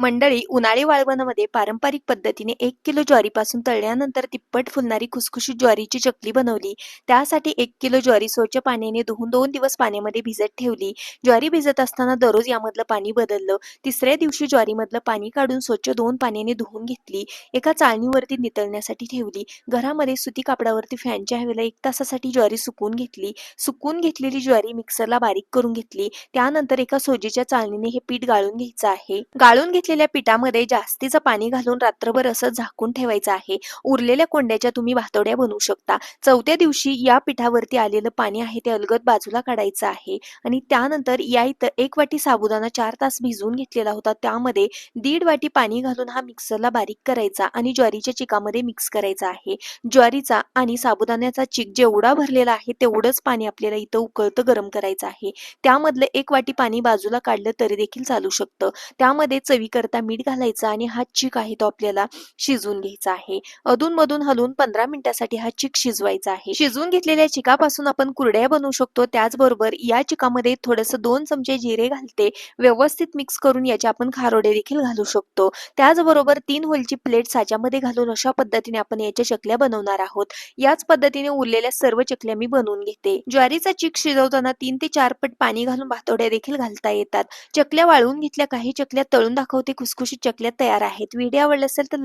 मंडळी उन्हाळी वाळवणामध्ये पारंपरिक पद्धतीने एक किलो ज्वारीपासून तळल्यानंतर तिप्पट फुलणारी खुसखुशीत ज्वारीची चकली बनवली. त्यासाठी एक किलो ज्वारी स्वच्छ पाण्याने धुवून दोन दिवस पाण्यामध्ये भिजत ठेवली. ज्वारी भिजत असताना दररोज यामधलं पाणी बदललं. तिसऱ्या दिवशी ज्वारीमधलं पाणी काढून स्वच्छ दोन पाण्याने धुवून घेतली. एका चाळणीवरती नितळण्यासाठी ठेवली. घरामध्ये सुती कापडावरती फॅनच्या हवेला एक तासासाठी ज्वारी सुकवून घेतली. सुकून घेतलेली ज्वारी मिक्सरला बारीक करून घेतली. त्यानंतर एका सोजीच्या चाळणीने हे पीठ गाळून घ्यायचं आहे. गाळून घेतलेल्या पिठामध्ये जास्तीचं पाणी घालून रात्रभर असं झाकून ठेवायचं आहे. उरलेल्या कोंड्याच्या तुम्ही भातोड्या बनवू शकता. चौथ्या दिवशी या पिठावरती आलेलं पाणी आहे ते अलगद बाजूला काढायचं आहे. आणि त्यानंतर या इथं एक वाटी साबुदाणा चार तास भिजवून घेतलेला होता. त्यामध्ये दीड वाटी पाणी घालून हा मिक्सरला बारीक करायचा आणि ज्वारीच्या चिकामध्ये मिक्स करायचा आहे. ज्वारीचा आणि साबुदाण्याचा चिक जेवढा भरलेला आहे तेवढंच पाणी आपल्याला इथं उकळतं गरम करायचं आहे. त्यामधलं एक वाटी पाणी बाजूला काढलं तरी देखील चालू शकतं. त्यामध्ये करता मीठ घालायचं आणि हा चिक आहे तो आपल्याला शिजवून घ्यायचा आहे. अधून मधून हलवून पंधरा मिनिटासाठी हा चिक शिजवायचा आहे. शिजवून घेतलेल्या चिकापासून आपण कुरड्या बनवू शकतो. त्याचबरोबर या चिकामध्ये थोडस दोन चमचे जिरे घालते. व्यवस्थित मिक्स करून याचे आपण खारोडे देखील घालू शकतो. त्याचबरोबर तीन होलची प्लेट साच्यामध्ये घालून अशा पद्धतीने आपण याच्या चकल्या बनवणार आहोत. याच पद्धतीने उरलेल्या सर्व चकल्या मी बनवून घेते. ज्वारीचा चिक शिजवताना तीन ते चार पट पाणी घालून भातोड्या देखील घालता येतात. चकल्या वाळवून घेतल्या काही चकल्या तळून हो, भोवती खुसखुशीत चकल्या तयार आहेत. व्हिडिओ आवडला असेल तर